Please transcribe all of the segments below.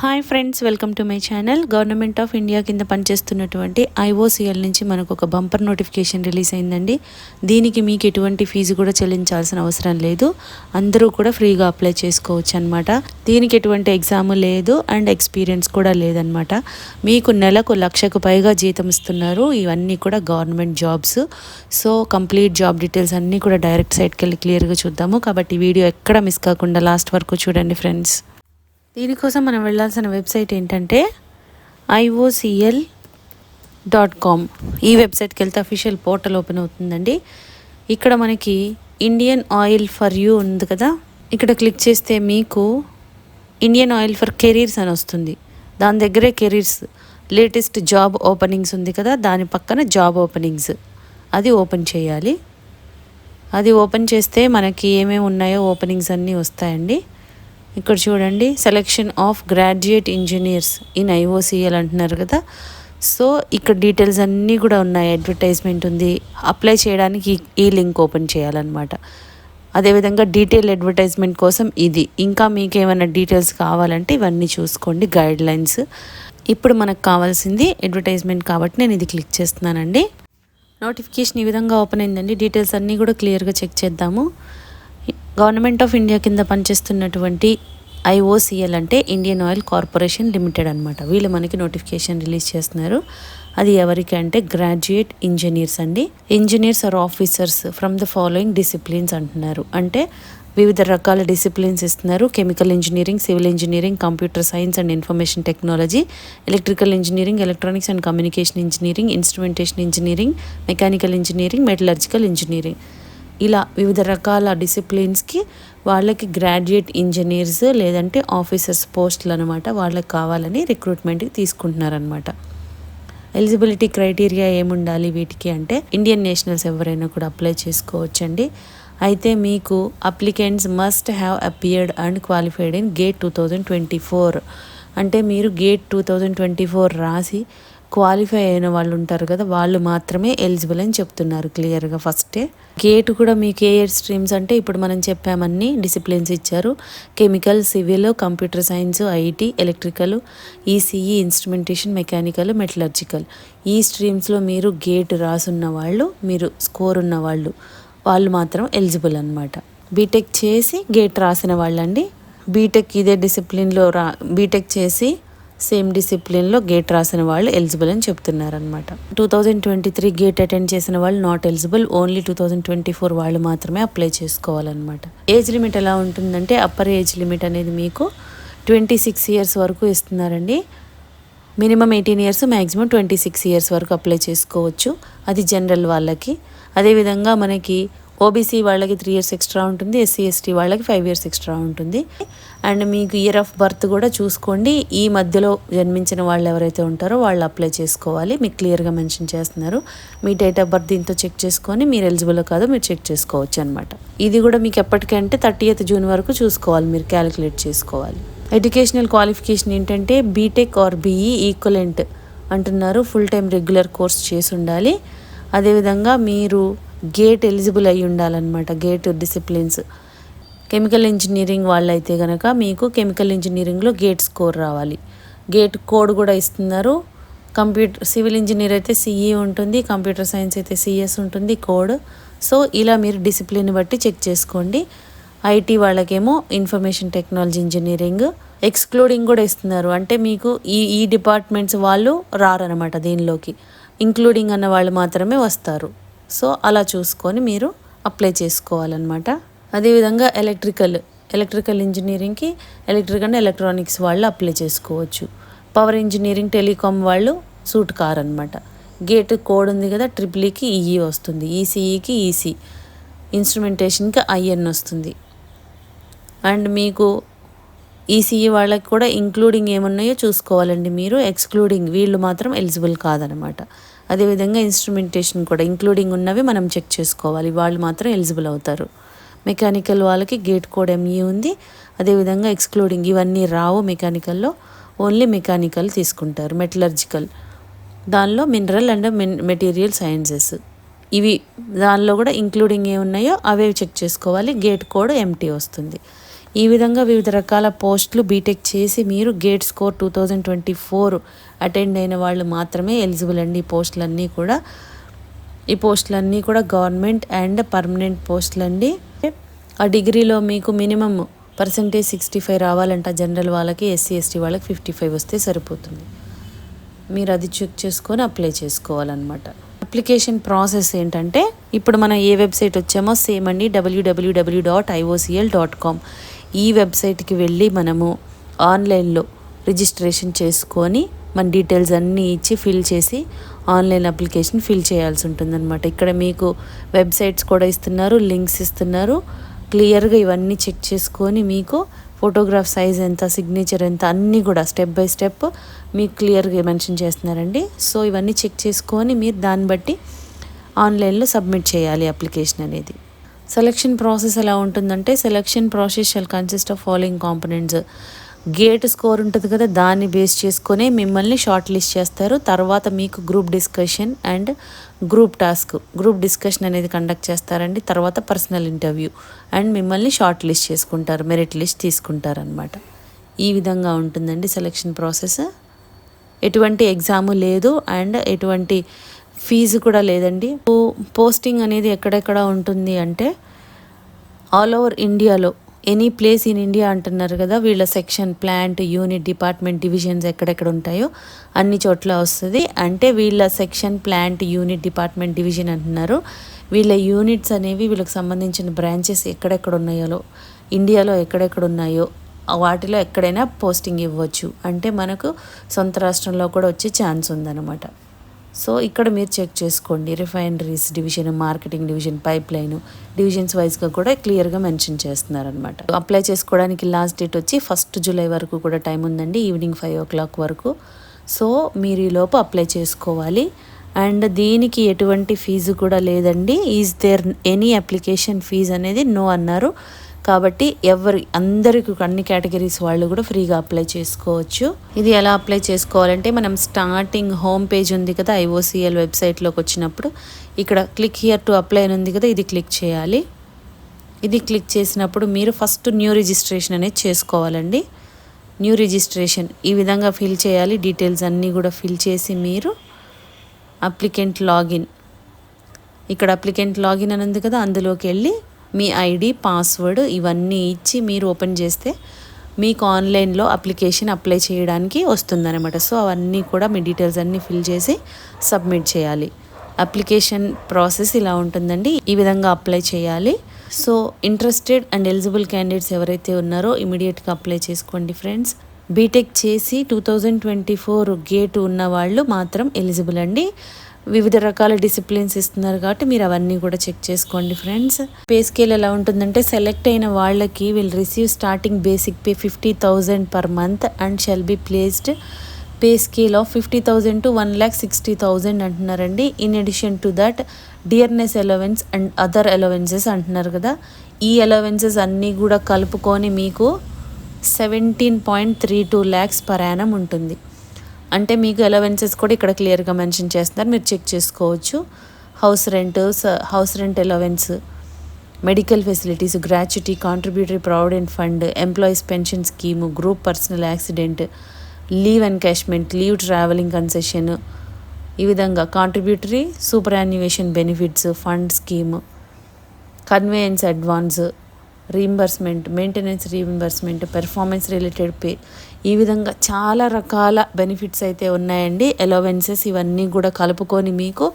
Hi friends welcome to my channel. Government of India కింద పనిచేస్తున్నటువంటి IOCL నుంచి మనకు ఒక బంపర్ నోటిఫికేషన్ రిలీజ్ అయిందండి. దీనికి మీకు ఎటువంటి ఫీజు కూడా చెల్లించాల్సిన అవసరం లేదు. అందరూ కూడా ఫ్రీగా అప్లై చేసుకోవచ్చు అనమాట దీనికి ఎటువంటి ఎగ్జామ్ లేదు అండ్ ఎక్స్పీరియన్స్ కూడా లేదనమాట మీకు నెలకు లక్షకు పైగా జీతం ఇస్తున్నారు. ఇవన్నీ కూడా government jobs. So complete job details అన్నీ కూడా డైరెక్ట్ సైట్కి వెళ్ళి క్లియర్గా చూద్దాము. కాబట్టి వీడియో ఎక్కడ మిస్ కాకుండా లాస్ట్ వరకు చూడండి ఫ్రెండ్స్. దీనికోసం మనం వెళ్ళాల్సిన వెబ్సైట్ ఏంటంటే ఐఓసిఎల్ డాట్ కామ్ ఈ వెబ్సైట్కి వెళ్తే అఫీషియల్ పోర్టల్ ఓపెన్ అవుతుందండి. ఇక్కడ మనకి ఇండియన్ ఆయిల్ ఫర్ యూ ఉంది కదా. ఇక్కడ క్లిక్ చేస్తే మీకు ఇండియన్ ఆయిల్ ఫర్ కెరీర్స్ అని వస్తుంది. దాని దగ్గరే కెరీర్స్ లేటెస్ట్ జాబ్ ఓపెనింగ్స్ ఉంది కదా. దాని పక్కన జాబ్ ఓపెనింగ్స్ అది ఓపెన్ చేయాలి. అది ఓపెన్ చేస్తే మనకి ఏమేమి ఉన్నాయో ఓపెనింగ్స్ అన్నీ వస్తాయండి. ఇక్కడ చూడండి selection of graduate engineers in IOCL అంటున్నారు కదా. సో ఇక్కడ డీటెయిల్స్ అన్నీ కూడా ఉన్నాయి. అడ్వర్టైజ్మెంట్ ఉంది. అప్లై చేయడానికి ఈ లింక్ ఓపెన్ చేయాలన్నమాట. అదేవిధంగా డీటెయిల్ అడ్వర్టైజ్మెంట్ కోసం ఇది. ఇంకా మీకు ఏమైనా డీటెయిల్స్ కావాలంటే ఇవన్నీ చూసుకోండి గైడ్ లైన్స్ ఇప్పుడు మనకు కావాల్సింది అడ్వర్టైజ్మెంట్ కాబట్టి నేను ఇది క్లిక్ చేస్తున్నానండి. నోటిఫికేషన్ ఈ విధంగా ఓపెన్ అయిందండి. డీటెయిల్స్ అన్నీ కూడా క్లియర్గా చెక్ చేద్దాము. గవర్నమెంట్ ఆఫ్ ఇండియా కింద పనిచేస్తున్నటువంటి ఐఓసిఎల్ అంటే ఇండియన్ ఆయిల్ కార్పొరేషన్ లిమిటెడ్ అనమాట వీళ్ళు మనకి నోటిఫికేషన్ రిలీజ్ చేస్తున్నారు. అది ఎవరికి అంటే గ్రాడ్యుయేట్ ఇంజనీర్స్ అండి. Engineers are officers from the following disciplines అంటున్నారు. అంటే వివిధ రకాల డిసిప్లిన్స్ ఇస్తున్నారు. Chemical engineering civil engineering computer science and information technology electrical engineering electronics and communication engineering instrumentation engineering mechanical engineering metallurgical engineering. ఇలా వివిధ రకాల డిసిప్లిన్స్కి వాళ్ళకి గ్రాడ్యుయేట్ ఇంజనీర్స్ లేదంటే ఆఫీసర్స్ పోస్టులు అనమాట వాళ్ళకి కావాలని రిక్రూట్మెంట్కి తీసుకుంటున్నారనమాట. ఎలిజిబిలిటీ క్రైటీరియా ఏముండాలి వీటికి అంటే ఇండియన్ నేషనల్స్ ఎవరైనా కూడా అప్లై చేసుకోవచ్చండి. అయితే మీకు applicants must have appeared and qualified in GATE two thousand twenty four. అంటే మీరు GATE two thousand twenty four రాసి క్వాలిఫై అయిన వాళ్ళు ఉంటారు కదా వాళ్ళు మాత్రమే ఎలిజిబుల్ అని చెప్తున్నారు క్లియర్గా ఫస్టే గేట్ కూడా మీకు ఏ స్ట్రీమ్స్ అంటే ఇప్పుడు మనం చెప్పామన్నీ డిసిప్లిన్స్ ఇచ్చారు. Chemical civil computer science IT electrical ECE instrumentation mechanical metallurgical ఈ స్ట్రీమ్స్లో మీరు గేట్ రాసున్న వాళ్ళు మీరు స్కోర్ ఉన్న వాళ్ళు వాళ్ళు మాత్రం ఎలిజిబుల్ అనమాట బీటెక్ చేసి గేట్ రాసిన వాళ్ళండి. బీటెక్ ఇదే డిసిప్లిన్లో రా బీటెక్ చేసి సేమ్ డిసిప్లిన్లో గేట్ రాసిన వాళ్ళు ఎలిజిబుల్ అని చెప్తున్నారనమాట two thousand twenty three GATE attend చేసిన వాళ్ళు not eligible only two thousand twenty four వాళ్ళు మాత్రమే అప్లై చేసుకోవాలన్నమాట. ఏజ్ లిమిట్ ఎలా ఉంటుందంటే అప్పర్ ఏజ్ లిమిట్ అనేది మీకు ట్వంటీ సిక్స్ ఇయర్స్ వరకు ఇస్తున్నారండి. Minimum eighteen years maximum twenty six years వరకు అప్లై చేసుకోవచ్చు. అది జనరల్ వాళ్ళకి. అదేవిధంగా మనకి ఓబీసీ వాళ్ళకి త్రీ ఇయర్స్ ఎక్స్ట్రా ఉంటుంది ఎస్సీ ఎస్టీ వాళ్ళకి ఫైవ్ ఇయర్స్ ఎక్స్ట్రా ఉంటుంది. అండ్ మీకు ఇయర్ ఆఫ్ బర్త్ కూడా చూసుకోండి. ఈ మధ్యలో జన్మించిన వాళ్ళు ఎవరైతే ఉంటారో వాళ్ళు అప్లై చేసుకోవాలి. మీకు క్లియర్గా మెన్షన్ చేస్తున్నారు. మీ డేట్ ఆఫ్ బర్త్ దీంతో చెక్ చేసుకొని మీరు ఎలిజిబుల్ కాదో మీరు చెక్ చేసుకోవచ్చు అనమాట ఇది కూడా మీకు ఎప్పటికంటే థర్టీ జూన్ వరకు చూసుకోవాలి. మీరు క్యాలిక్యులేట్ చేసుకోవాలి. ఎడ్యుకేషనల్ క్వాలిఫికేషన్ ఏంటంటే బీటెక్ ఆర్ బీఈ ఈక్వలెంట్ అంటున్నారు. ఫుల్ టైం రెగ్యులర్ కోర్స్ చేసి ఉండాలి. అదేవిధంగా మీరు గేట్ ఎలిజిబుల్ అయి ఉండాలన్నమాట. Gate disciplines. కెమికల్ ఇంజనీరింగ్ వాళ్ళైతే కనుక మీకు కెమికల్ ఇంజనీరింగ్లో గేట్ స్కోర్ రావాలి. గేట్ కోడ్ కూడా ఇస్తున్నారు. కంప్యూటర్ సివిల్ ఇంజనీర్ అయితే సిఈ ఉంటుంది కంప్యూటర్ సైన్స్ అయితే సిఎస్ ఉంటుంది కోడ్. సో ఇలా మీరు డిసిప్లిన్ బట్టి చెక్ చేసుకోండి. ఐటీ వాళ్ళకేమో ఇన్ఫర్మేషన్ టెక్నాలజీ ఇంజనీరింగ్ ఎక్స్క్లూడింగ్ కూడా ఇస్తున్నారు. అంటే మీకు ఈ ఈ డిపార్ట్మెంట్స్ వాళ్ళు రారనమాట దీనిలోకి. ఇంక్లూడింగ్ అన్న వాళ్ళు మాత్రమే వస్తారు. సో అలా చూసుకొని మీరు అప్లై చేసుకోవాలన్నమాట. అదేవిధంగా ఎలక్ట్రికల్ ఎలక్ట్రికల్ ఇంజనీరింగ్కి ఎలక్ట్రిక్ అండ్ ఎలక్ట్రానిక్స్ వాళ్ళు అప్లై చేసుకోవచ్చు. పవర్ ఇంజనీరింగ్ టెలికామ్ వాళ్ళు సూట్ కార్ అనమాట గేట్ కోడ్ ఉంది కదా ట్రిపుల్ఈకి ఈఈ వస్తుంది. ఈసీఈకి ఈసీ. ఇన్స్ట్రుమెంటేషన్కి ఐఎన్ వస్తుంది. అండ్ మీకు ఈసీఈ వాళ్ళకి కూడా ఇంక్లూడింగ్ ఏమున్నాయో చూసుకోవాలండి మీరు. ఎక్స్క్లూడింగ్ వీళ్ళు మాత్రం ఎలిజిబుల్ కాదనమాట అదేవిధంగా ఇన్స్ట్రుమెంటేషన్ కూడా ఇంక్లూడింగ్ ఉన్నవి మనం చెక్ చేసుకోవాలి. వాళ్ళు మాత్రం ఎలిజిబుల్ అవుతారు. మెకానికల్ వాళ్ళకి గేట్ కోడ్ ఎంఈ ఉంది. అదేవిధంగా ఎక్స్క్లూడింగ్ ఇవన్నీ రావు మెకానికల్లో ఓన్లీ మెకానికల్ తీసుకుంటారు మెటలర్జికల్ దానిలో మినరల్ అండ్ మెటీరియల్ సైన్సెస్ ఇవి దానిలో కూడా ఇంక్లూడింగ్ ఏ ఉన్నాయో అవే చెక్ చేసుకోవాలి. గేట్ కోడ్ ఎంటీ వస్తుంది. ఈ విధంగా వివిధ రకాల పోస్టులు బీటెక్ చేసి మీరు GATE score two thousand twenty four attend అయిన వాళ్ళు మాత్రమే ఎలిజిబుల్ అండి ఈ పోస్టులన్నీ కూడా. ఈ పోస్టులన్నీ కూడా గవర్నమెంట్ అండ్ పర్మనెంట్ పోస్టులు అండి. ఆ డిగ్రీలో మీకు మినిమం పర్సంటేజ్ సిక్స్టీ ఫైవ్ రావాలంట జనరల్ వాళ్ళకి ఎస్సీ ఎస్టీ వాళ్ళకి ఫిఫ్టీ ఫైవ్ వస్తే సరిపోతుంది. మీరు అది చెక్ చేసుకొని అప్లై చేసుకోవాలన్నమాట. అప్లికేషన్ ప్రాసెస్ ఏంటంటే ఇప్పుడు మనం ఏ వెబ్సైట్ వచ్చామో సేమ్ అండి W W W dot IOCL dot com ఈ వెబ్సైట్కి వెళ్ళి మనము ఆన్లైన్లో రిజిస్ట్రేషన్ చేసుకొని మన డీటెయిల్స్ అన్నీ ఇచ్చి ఫిల్ చేసి ఆన్లైన్ అప్లికేషన్ ఫిల్ చేయాల్సి ఉంటుందన్నమాట. ఇక్కడ మీకు వెబ్సైట్స్ కూడా ఇస్తున్నారు లింక్స్ ఇస్తున్నారు. క్లియర్గా ఇవన్నీ చెక్ చేసుకొని మీకు ఫోటోగ్రాఫ్ సైజ్ ఎంత సిగ్నేచర్ ఎంత అన్నీ కూడా స్టెప్ బై స్టెప్ మీకు క్లియర్గా మెన్షన్ చేస్తున్నారండి. సో ఇవన్నీ చెక్ చేసుకొని మీరు దాన్ని బట్టి ఆన్లైన్లో సబ్మిట్ చేయాలి అప్లికేషన్ అనేది. సెలక్షన్ ప్రాసెస్ ఎలా ఉంటుందంటే selection process shall consist of following components GATE score ఉంటుంది కదా దాన్ని బేస్ చేసుకునే మిమ్మల్ని షార్ట్ లిస్ట్ చేస్తారు. తర్వాత మీకు group discussion and group task group discussion అనేది కండక్ట్ చేస్తారండి. తర్వాత పర్సనల్ ఇంటర్వ్యూ అండ్ మిమ్మల్ని షార్ట్ లిస్ట్ చేసుకుంటారు మెరిట్ లిస్ట్ తీసుకుంటారనమాట ఈ విధంగా ఉంటుందండి సెలక్షన్ ప్రాసెస్ ఎటువంటి ఎగ్జాము లేదు అండ్ ఎటువంటి ఫీజు కూడా లేదండి. పోస్టింగ్ అనేది ఎక్కడెక్కడ ఉంటుంది అంటే ఆల్ ఓవర్ ఇండియాలో ఎనీ ప్లేస్ ఇన్ ఇండియా అంటున్నారు కదా వీళ్ళ section plant unit department divisions ఎక్కడెక్కడ ఉంటాయో అన్ని చోట్ల వస్తుంది. అంటే వీళ్ళ section plant unit department division అంటున్నారు. వీళ్ళ యూనిట్స్ అనేవి వీళ్ళకి సంబంధించిన బ్రాంచెస్ ఎక్కడెక్కడ ఉన్నాయో ఇండియాలో ఎక్కడెక్కడ ఉన్నాయో వాటిలో ఎక్కడైనా పోస్టింగ్ ఇవ్వచ్చు. అంటే మనకు సొంత రాష్ట్రంలో కూడా వచ్చే ఛాన్స్ ఉందన్నమాట. సో ఇక్కడ మీరు చెక్ చేసుకోండి. Refineries division marketing division pipeline divisions వైజ్గా కూడా క్లియర్గా మెన్షన్ చేస్తున్నారనమాట అప్లై చేసుకోవడానికి లాస్ట్ డేట్ వచ్చి ఫస్ట్ జూలై వరకు కూడా టైం ఉందండి. ఈవినింగ్ ఫైవ్ ఓ క్లాక్ వరకు. సో మీరు ఈ లోపు అప్లై చేసుకోవాలి. అండ్ దీనికి ఎటువంటి ఫీజు కూడా లేదండి. Is there any application fee అనేది నో అన్నారు. కాబట్టి ఎవరి అందరికి అన్ని కేటగిరీస్ వాళ్ళు కూడా ఫ్రీగా అప్లై చేసుకోవచ్చు. ఇది ఎలా అప్లై చేసుకోవాలంటే మనం స్టార్టింగ్ హోమ్ పేజ్ ఉంది కదా ఐఓసిఎల్ వెబ్సైట్లోకి వచ్చినప్పుడు ఇక్కడ క్లిక్ హియర్ టు అప్లై అని ఉంది కదా ఇది క్లిక్ చేయాలి. ఇది క్లిక్ చేసినప్పుడు మీరు ఫస్ట్ న్యూ రిజిస్ట్రేషన్ అనేది చేసుకోవాలండి. న్యూ రిజిస్ట్రేషన్ ఈ విధంగా ఫిల్ చేయాలి డీటెయిల్స్ అన్నీ కూడా ఫిల్ చేసి మీరు అప్లికెంట్ లాగిన్. ఇక్కడ అప్లికెంట్ లాగిన్ అని ఉంది కదా అందులోకి వెళ్ళి మీ ఐడి పాస్వర్డ్ ఇవన్నీ ఇచ్చి మీరు ఓపెన్ చేస్తే మీకు ఆన్లైన్లో అప్లికేషన్ అప్లై చేయడానికి వస్తుందన్నమాట. సో అవన్నీ కూడా మీ డీటెయిల్స్ అన్నీ ఫిల్ చేసి సబ్మిట్ చేయాలి. అప్లికేషన్ ప్రాసెస్ ఇలా ఉంటుందండి. ఈ విధంగా అప్లై చేయాలి. So interested and eligible candidates ఎవరైతే ఉన్నారో ఇమీడియట్గా అప్లై చేసుకోండి ఫ్రెండ్స్. బీటెక్ చేసి two thousand twenty four GATE ఉన్న వాళ్ళు మాత్రం ఎలిజిబుల్ అండి. వివిధ రకాల డిసిప్లిన్స్ ఇస్తున్నారు కాబట్టి మీరు అవన్నీ కూడా చెక్ చేసుకోండి ఫ్రెండ్స్ పే స్కేల్ ఎలా ఉంటుందంటే సెలెక్ట్ అయిన వాళ్ళకి will receive starting basic pay fifty thousand per month and shall be placed pay scale of fifty thousand to one lakh sixty thousand అంటున్నారండి. In addition to that dearness allowance and other allowances అంటున్నారు కదా. ఈ allowances అన్నీ కూడా కలుపుకొని మీకు seventeen point three two lakhs per annum ఉంటుంది. అంటే మీకు అలవెన్సెస్ కూడా ఇక్కడ క్లియర్గా మెన్షన్ చేస్తున్నారు. మీరు చెక్ చేసుకోవచ్చు. House rent house rent allowance medical facilities gratuity contributory provident fund employees pension scheme group personal accident leave encashment leave travelling concession ఈ విధంగా contributory superannuation benefits fund scheme conveyance advance reimbursement maintenance reimbursement performance related pay ఈ విధంగా చాలా రకాల benefits అయితే ఉన్నాయండి. Allowances ఇవన్నీ కూడా కలుపుకొని మీకు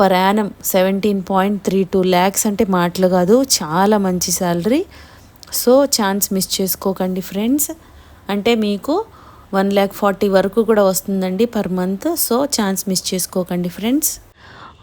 per annum seventeen point three two lakhs అంటే మాటలు కాదు చాలా మంచి శాలరీ సో ఛాన్స్ మిస్ చేసుకోకండి ఫ్రెండ్స్ అంటే మీకు వన్ ల్యాక్ ఫార్టీ వరకు కూడా వస్తుందండి per month so chance miss చేసుకోకండి ఫ్రెండ్స్